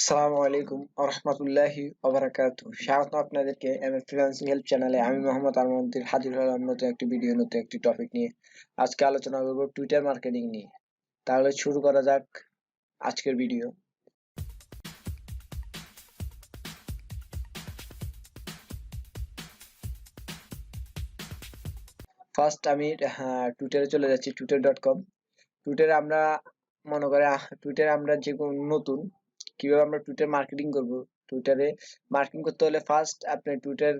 আসসালামু আলাইকুম রহমতুল্লাহি ওবারাকাতু স্বাগত আপনাদেরকে এম ফ্রিল্যান্সিং হেল্প চ্যানেলে। আমি মোহাম্মদ আলমদ্দিন হাজির হলাম নতুন একটি ভিডিও, নতুন একটি টপিক নিয়ে। আজকে আলোচনা করব টুইটার মার্কেটিং নিয়ে। তাহলে শুরু করা যাক আজকের ভিডিও। ফার্স্ট আমি টুইটারে চলে যাচ্ছি টুইটার ডট কম টুইটারে আমরা, মনে করে টুইটারে আমরা যে নতুন কীভাবে আমরা টুইটার মার্কেটিং করব? টুইটারে মার্কেটিং করতে হলে ফার্স্ট আপনি টুইটার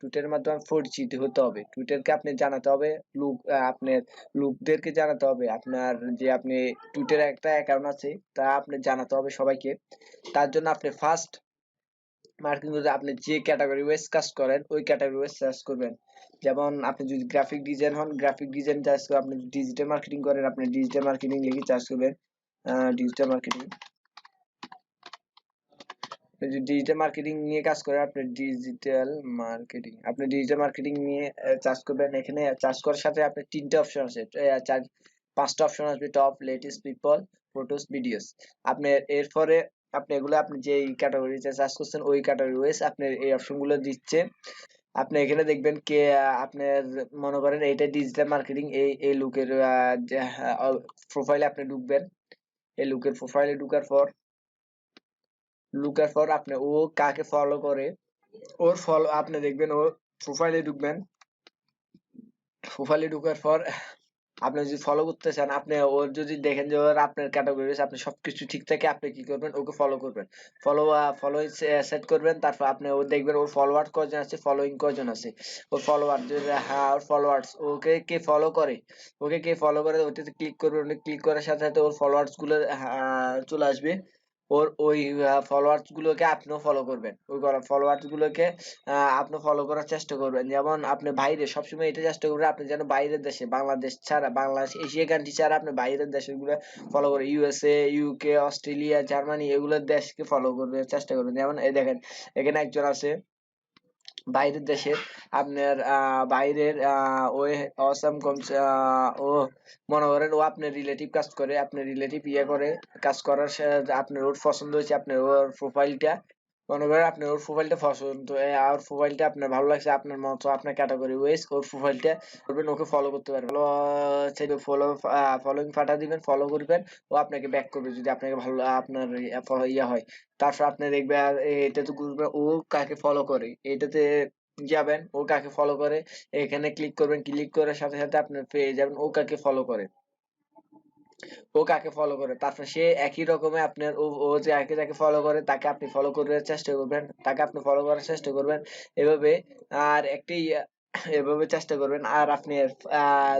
টুইটারের মাধ্যমে পরিচিত হতে হবে। টুইটারকে আপনি জানাতে হবে লোক আপনার লোকদেরকে জানাতে হবে। আপনার যে আপনি টুইটারে একটা অ্যাকাউন্ট আছে, তা আপনি জানাতে হবে সবাইকে। তার জন্য আপনি ফার্স্ট মার্কেটিং করতে, আপনি যে ক্যাটাগরি ওয়েস কাজ করেন, ওই ক্যাটাগরি ওয়েস সার্চ করবেন। যেমন আপনি যদি গ্রাফিক ডিজাইন হন গ্রাফিক ডিজাইন চার্জ করে আপনি ডিজিটাল মার্কেটিং করেন, আপনি ডিজিটাল মার্কেটিং লিখে চার্জ করবেন। ডিজিটাল মার্কেটিং ডিজিটাল মার্কেটিং নিয়ে কাজ করেন আপনি ডিজিটাল মার্কেটিং আপনি ডিজিটাল মার্কেটিং নিয়ে চার্জ করবেন, এখানে চার্জ করার সাথে আপনি তিনটে অপশন আছে পাঁচটা অপশন আসবে top latest people photos videos আপনি এরপরে আপনি এগুলো, আপনি যে ক্যাটাগরিতে চার্জ করছেন, ওই ক্যাটাগরি ওয়েস আপনি এই অপশনগুলো দিচ্ছে। আপনি এখানে দেখবেন কে আপনার মনে করেন এটা ডিজিটাল মার্কেটিং এই এই লুকের প্রোফাইলে আপনি ঢুকবেন। এই লুকের প্রোফাইলে ঢুকার পর লুকার পর আপনি, ও কাকে ফলো করে? ওর ফলো আপনি দেখবেন ওর প্রোফাইলে ঢুকবেন। প্রোফাইলে ঢুকার পর, আপনি যদি ফলো করতে চান, আপনি ওর যদি দেখেন যে ওর আপনার ক্যাটাগরি আপনি সবকিছু ঠিক থাকে, আপনি কি করবেন? ওকে ফলো করবেন। ফলো ফলো সেট করবেন, তারপর আপনি, ও দেখবেন ওর ফলোয়ার কজন আছে? ফলোইং কজন আছে? ওর ফলোয়ার হ্যাঁ ওর ফলোয়ার্স ওকে কে ফলো করে? ওকে কে ফলো করে? ওটাতে ক্লিক করবেন ক্লিক করার সাথে সাথে ওর ফলোয়ার্সগুলো চলে আসবে। ওর ওই ফলোয়ার্স গুলোকে আপনিও ফলো করবেন। ওই ফলোয়ার্স গুলোকে আপনি ফলো করার চেষ্টা করবেন। যেমন আপনি বাইরে, সবসময় এটা চেষ্টা করবেন আপনি যেন বাইরের দেশে, বাংলাদেশ ছাড়া, বাংলাদেশ, এশিয়া কান্ট্রি ছাড়া আপনি বাইরের দেশগুলো ফলো করে ইউএসএ ইউকে অস্ট্রেলিয়া জার্মানি এগুলোর দেশকে ফলো করবেন, চেষ্টা করবেন। যেমন, এই দেখেন, এখানে একজন আছে বাইরের দেশে। আপনার বাইরের ওই অসাম ও মনে করেন ও আপনার রিলেটিভ কাজ করে, আপনার রিলেটিভ ইয়ে করে, কাজ করার আপনার ওর পছন্দ হয়েছে, আপনার ওর প্রোফাইলটা মনে করেন আপনার ওর প্রোফাইলটা পছন্দ আর প্রোফাইলটা আপনার ভালো লাগছে, আপনার মতো, আপনার ক্যাটাগরি ওয়েস ওর প্রোফাইলটা করবেন, ওকে ফলো করতে পারবেন। ফলো ফলো ফলোইং ফাটা দিবেন ফলো করবেন, ও আপনাকে ব্যাক করবে যদি আপনাকে ভালো, আপনার ইয়া হয়। তারপর আপনি দেখবে এটা তো ও কাকে ফলো করে? এটাতে যাবেন, ও কাকে ফলো করে? এখানে ক্লিক করবেন ক্লিক করার সাথে সাথে আপনি পেয়ে যাবেন, ও কাকে ফলো করে? ও কাকে ফলো করে? তারপর সে একই রকমে আপনার ও যে একে যাকে ফলো করে, তাকে আপনি ফলো করার চেষ্টা করবেন। তাকে আপনি ফলো করার চেষ্টা করবেন। এভাবে আর একটি, এভাবে চেষ্টা করবেন। আর আপনি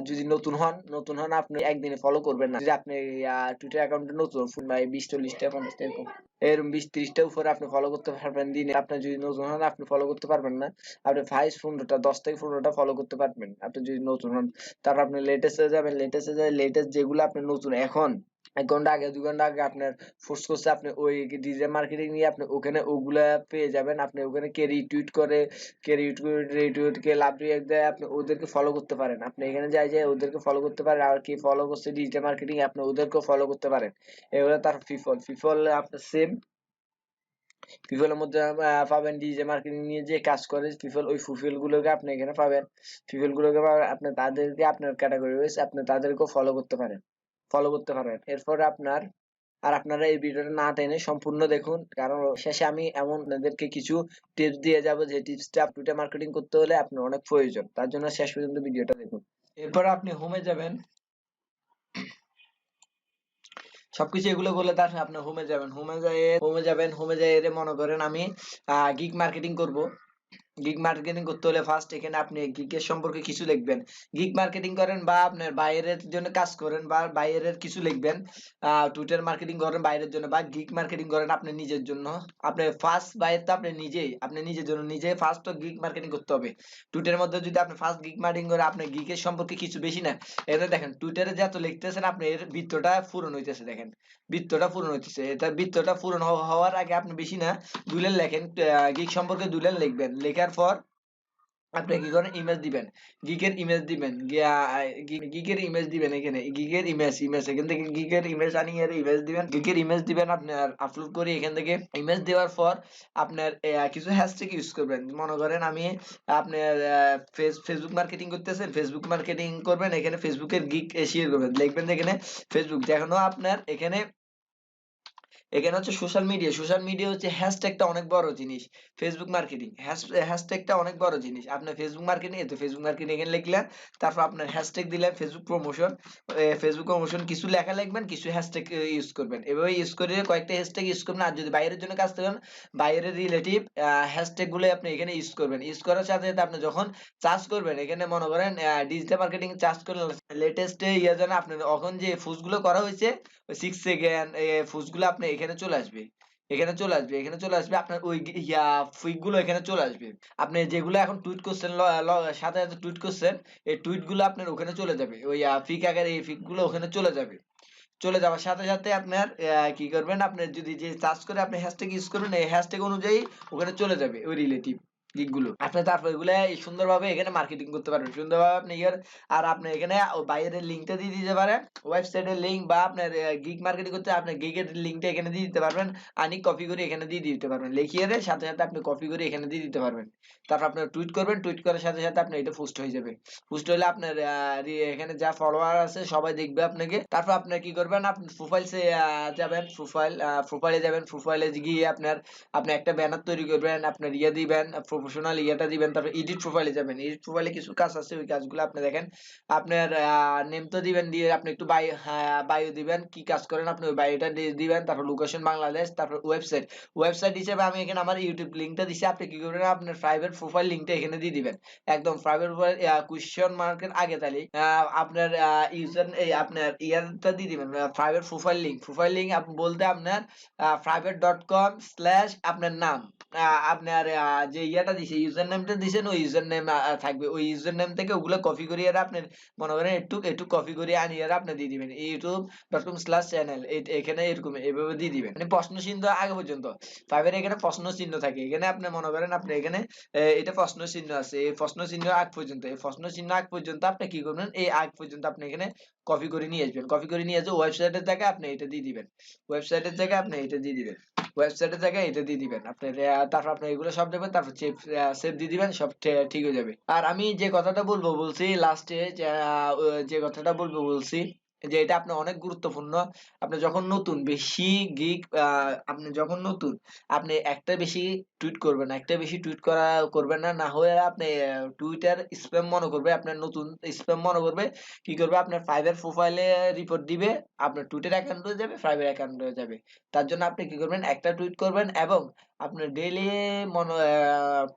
যদি নতুন হন নতুন হন আপনি একদিনে ফলো করবেন না। যদি আপনি টুইটার অ্যাকাউন্টে নতুন বিশ চল্লিশটা, পঞ্চাশটা এরকম। এরকম বিশ ত্রিশটা উপরে আপনি ফলো করতে পারবেন দিনে। আপনার যদি নতুন হন, আপনি ফলো করতে পারবেন না। আপনি ফাইভ পনেরোটা, দশ থেকে পনেরোটা ফলো করতে পারবেন। আপনি যদি নতুন হন, তারপর আপনি লেটেস্টে যাবেন লেটেস্টে যাবেন লেটেস্ট যেগুলো আপনি নতুন এখন, এক ঘণ্টা আগে দু ঘণ্টা আগে আপনার ফোর্স করছে, আপনি ওই ডিজিটাল মার্কেটিং নিয়ে আপনি ওখানে ওগুলা পেয়ে যাবেন। আপনি ওখানে কে রিটুইট করে, কে রিটুইট রিটুইট কে লাভ রিয়াক্ট দেয়, আপনি ওদেরকে ফলো করতে পারেন। আপনি এখানে যাই যাই, ওদেরকে ফলো করতে পারেন। আর কি ফলো করছে ডিজিটাল মার্কেটিং আপনি ওদেরকেও ফলো করতে পারেন। এগুলো তার ফিফল। ফিফল, আপনার সেম পিপলের মধ্যে পাবেন ডিজে মার্কেটিং নিয়ে যে কাজ করে পিপল ওই ফুফিল গুলোকে আপনি এখানে পাবেন। পিপল গুলোকে পাবেন আপনি তাদেরকে আপনার ক্যাটাগরি ওয়াইজ আপনি তাদেরকেও ফলো করতে পারেন। ফলো করতে পারেন। এরপরে আপনার, আর আপনারা এই ভিডিওটা না টেনে সম্পূর্ণ দেখুন। কারণ শেষে আমি এমন আপনাদেরকে কিছু টিপস দিয়ে যাব যে টিপসটা টুইটার মার্কেটিং করতে হলে আপনার অনেক প্রয়োজন। তার জন্য শেষ পর্যন্ত ভিডিওটা দেখুন। এরপর আপনি হোমে যাবেন। সবকিছু এগুলো বলে তার আপনি হোমে যাবেন। হোমে যাই হোমে যাবেন হোমে যাই এর মনে করেন আমি গিগ মার্কেটিং করব। গিগ মার্কেটিং করতে হলে ফার্স্ট এখানে আপনি গিগের সম্পর্কে কিছু লিখবেন। গিগ মার্কেটিং করেন বা আপনার বাইরের জন্য কাজ করেন বা বাইরের কিছু লিখবেন। টুইটার মার্কেটিং করেন বাইরের জন্য বা গিগ মার্কেটিং করেন আপনি নিজের জন্য। আপনি ফার্স্ট বাইরে তো আপনি নিজেই, আপনি নিজের জন্য নিজে ফার্স্ট তো গিগ মার্কেটিং করতে হবে। টুইটারের মধ্যে যদি আপনি ফার্স্ট গিগ মার্কেটিং করে আপনি গিগের সম্পর্কে কিছু বেশি না এতে দেখেন টুইটারে যত লিখতেছেন আপনি এর বৃত্তটা পূরণ হইতেছে দেখেন। বৃত্তটা পূরণ হইতেছে এটা বৃত্তটা পূরণ হওয়ার আগে আপনি বেশি না দুলেন লেখেন গিগ সম্পর্কে দুলেন লিখবেন। লেখার পর আপনি কি করেন? ইমেজ দিবেন। গিগের ইমেজ দিবেন। গিগের ইমেজ দিবেন এখানে। গিগের ইমেজ ইমেজ এখান থেকে গিগের ইমেজ আনিয়ে ইমেজ দিবেন। গিগের ইমেজ দিবেন আপনার আপলোড করে এখান থেকে। ইমেজ দেওয়ার পর আপনার কিছু হ্যাশট্যাগ ইউজ করবেন। মনে করেন আমি আপনার ফেসবুক মার্কেটিং করতেছেন। ফেসবুক মার্কেটিং করবেন। এখানে ফেসবুকের গিগ শেয়ার করবেন। লিখবেন এখানে ফেসবুক দেখানো আপনার, এখানে এখানে হচ্ছে সোশ্যাল মিডিয়া সোশ্যাল মিডিয়া হচ্ছে হ্যাশট্যাগটা অনেক বড় জিনিস। ফেসবুক মার্কেটিং হ্যাশট্যাগটা অনেক বড় জিনিস। আপনার ফেসবুক মার্কেটিং এতে ফেসবুক মার্কেটিং এখানে লিখলেন, তারপর আপনার হ্যাশট্যাগ দিলেন ফেসবুক প্রমোশন ফেসবুক প্রমোশন কিছু লেখা লিখবেন, কিছু হ্যাশট্যাগ ইউজ করবেন। এভাবে ইউজ করে কয়েকটা হ্যাশট্যাগ ইউজ করবেন, আর যদি বাইরের জন্য কাজ করেন, বাইরের রিলেটিভ হ্যাশট্যাগগুলো আপনি এখানে ইউজ করবেন। ইউজ করার সাথে সাথে আপনি যখন চার্জ করবেন, এখানে মনে করেন ডিজিটাল মার্কেটিং চার্জ করলেন লেটেস্ট ইয়ে জানা, আপনার এখন যে ফুজগুলো করা হয়েছে সিক্স সেকেন্ড ফুজগুলো আপনি এখানে চলে আসবে, এখানে চলে আসবে, এখানে চলে আসবে, আপনার ওই ইয়া ফিকগুলো এখানে চলে আসবে। আপনি যেগুলো এখন টুইট করছেন সাথে সাথে টুইট করছেন, এই টুইটগুলো আপনার ওখানে চলে যাবে, ওই ফিক আকারে এই ফিকগুলো ওখানে চলে যাবে। চলে যাওয়ার সাথে সাথে আপনার কি করবেন, আপনি যদি যে সার্চ করে আপনি হ্যাশট্যাগ ইউজ করবেন, এই হ্যাশট্যাগ অনুযায়ী ওখানে চলে যাবে ওই রিলেটিভ লিঙ্কগুলো আপনি তারপর এগুলো সুন্দরভাবে এখানে মার্কেটিং করতে পারবেন। সুন্দরভাবে আপনি ইয়ার আর আপনি এখানে বাইরের লিঙ্কটা দিয়ে দিতে পারেন। ওয়েবসাইটের লিঙ্ক বা আপনার গিগ মার্কেটিং করতে আপনি গিগের লিঙ্কটা এখানে দিয়ে দিতে পারবেন। আনি কপি করে এখানে দিয়ে দিতে পারবেন। লিখিয়ে দেয় সাথে সাথে আপনি কপি করে এখানে দিয়ে দিতে পারবেন। তারপর আপনি টুইট করবেন টুইট করার সাথে সাথে আপনি এটা পোস্ট হয়ে যাবে। পোস্ট হলে আপনার এখানে যা ফলোয়ার আছে সবাই দেখবে আপনাকে। তারপর আপনি কি করবেন, আপনি প্রোফাইলসে যাবেন প্রোফাইল প্রোফাইলে যাবেন। প্রোফাইলে গিয়ে আপনার, আপনি একটা ব্যানার তৈরি করবেন, আপনার ইয়ে দিবেন প্রফেশনাল ইয়েটা দিবেন, তারপর এডিট প্রোফাইলে যাবেন। এডিট প্রোফাইলে কিছু কাজ আছে, ওই কাজগুলো আপনি দেখেন। আপনার নেম তো দিবেন, দিয়ে আপনি একটু বাই বায়ো দিবেন, কি কাজ করেন আপনি ওই বায়োটা দিবেন, তারপর লোকেশন বাংলাদেশ, তারপর ওয়েবসাইট ওয়েবসাইট হিসেবে আমি এখানে আমার ইউটিউব লিঙ্কটা দিছি, আপনি কি করবেন আপনার প্রাইভেট প্রোফাইল লিঙ্কটা এখানে দিয়ে দিবেন। একদম প্রাইভেট প্রোফাইল কোয়েশ্চন মার্কের আগে তাহলে আপনার ইউজার এই আপনার ইয়ারটা দিয়ে দিবেন private profile link profile link বলতে আপনার প্রাইভেট ডট কম স্ল্যাশ আপনার নাম। আপনার যে ইয়াটা দিছে ইউজার নেমটা দিছেন, ওই ইউজার নেম থাকবে। ওই ইউজার নেম থেকে ওগুলো কপি করিয়ে আপনার, মনে করেন একটু একটু কপি করিয়ে আনিয়ে আপনি দিয়ে দিবেন। YouTube dot com slash channel এখানে এরকম, এভাবে দিয়ে দিবেন। মানে প্রশ্ন চিহ্ন আগে পর্যন্ত। ফাইভের এখানে প্রশ্ন চিহ্ন থাকে। এখানে আপনি মনে করেন আপনি এখানে এটা প্রশ্ন চিহ্ন আছে। এই প্রশ্ন চিহ্ন আগ পর্যন্ত, এই প্রশ্ন চিহ্ন আগ পর্যন্ত আপনি কি করবেন? এই আগ পর্যন্ত আপনি এখানে কপি করে নিয়ে আসবেন। কপি করে নিয়ে এসে ওয়েবসাইটের জায়গায় আপনি এটা দিয়ে দিবেন। ওয়েবসাইটের জায়গায় আপনি এটা দিয়ে দিবেন। ওয়েবসাইটের জায়গায় এটা দিয়ে দিবেন। আপনার তারপর আপনি এগুলো সব দেবেন, তারপর সেভ দিয়ে দিবেন, সব ঠিক হয়ে যাবে। আর আমি যে কথাটা বলব বলছি লাস্টে যে কথাটা বলব বলছি যে এটা আপনার অনেক গুরুত্বপূর্ণ। আপনি যখন নতুন, বেশি গিগ আপনি যখন নতুন, আপনি একটা বেশি টুইট করবেন, একটা বেশি টুইট করা করবেন না না হলে আপনি টুইটার স্প্যাম মনে করবে, আপনার নতুন স্প্যাম মনে করবে, কি করবে? আপনার ফাইভের প্রোফাইলে রিপোর্ট দিবে, আপনার টুইটার অ্যাকাউন্ট হয়ে যাবে ফাইভের অ্যাকাউন্ট হয়ে যাবে। তার জন্য আপনি কি করবেন? একটা টুইট করবেন এবং আপনার ডেইলি মনে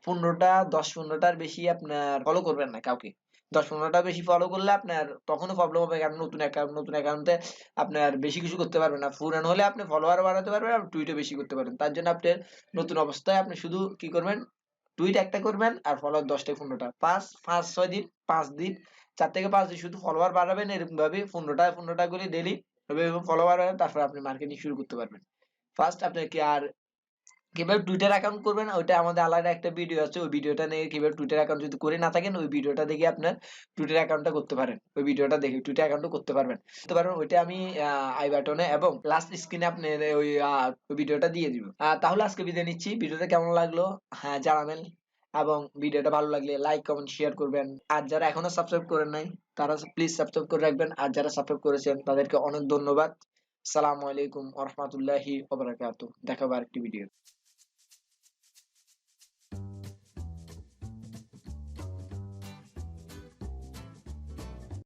পনেরোটা, দশ পনেরোটার বেশি আপনার ফলো করবেন না কাউকে। দশ পনেরোটা বেশি ফলো করলে আপনার তখনও প্রবলেম হবে, কারণ নতুন অ্যাকাউন্ট নতুন অ্যাকাউন্টে আপনার বেশি কিছু করতে পারবেন না। পুরান হলে আপনি ফলোয়ার বাড়াতে পারবেন আর টুইটও বেশি করতে পারবেন। তার জন্য আপনার নতুন অবস্থায় আপনি শুধু কি করবেন? টুইট একটা করবেন আর ফলোয়ার দশটা পনেরোটা। পাঁচ পাঁচ, ছয় দিন, পাঁচ দিন, চার থেকে পাঁচ দিন শুধু ফলোয়ার বাড়াবেন এরকম ভাবে পনেরোটা পনেরোটা করে ডেলি ফলোয়ার বাড়াবেন তারপর আপনি মার্কেটিং শুরু করতে পারবেন। ফার্স্ট আপনার কি আর কীভাবে টুইটার অ্যাকাউন্ট করবেন, ওইটা আমাদের আলাদা একটা ভিডিও আছে, ওই ভিডিওটা নিয়ে কীভাবে টুইটার অ্যাকাউন্ট যদি করে না থাকেন, ওই ভিডিওটা দেখে আপনার টুইটার অ্যাকাউন্টটা করতে পারেন। ওই ভিডিওটা দেখে টুইটার অ্যাকাউন্টও করতে পারবেন। করতে পারবেন, ওইটা আমি আই বাটনে এবং লাস্ট স্ক্রিনে আপনি ওই ভিডিওটা দিয়ে দিব। তাহলে আজকে বিদায় নিচ্ছি। ভিডিওটা কেমন লাগল? হ্যাঁ জানাবেন। এবং ভিডিওটা ভালো লাগলে লাইক কমেন্ট শেয়ার করবেন। আর যারা এখনও সাবস্ক্রাইব করেন নাই, তারা প্লিজ সাবস্ক্রাইব করে রাখবেন। আর যারা সাবস্ক্রাইব করেছেন, তাদেরকে অনেক ধন্যবাদ। সালামু আলাইকুম ওয়া রাহমাতুল্লাহি ওয়া বারাকাতুহু। দেখা হবে আরেকটি ভিডিও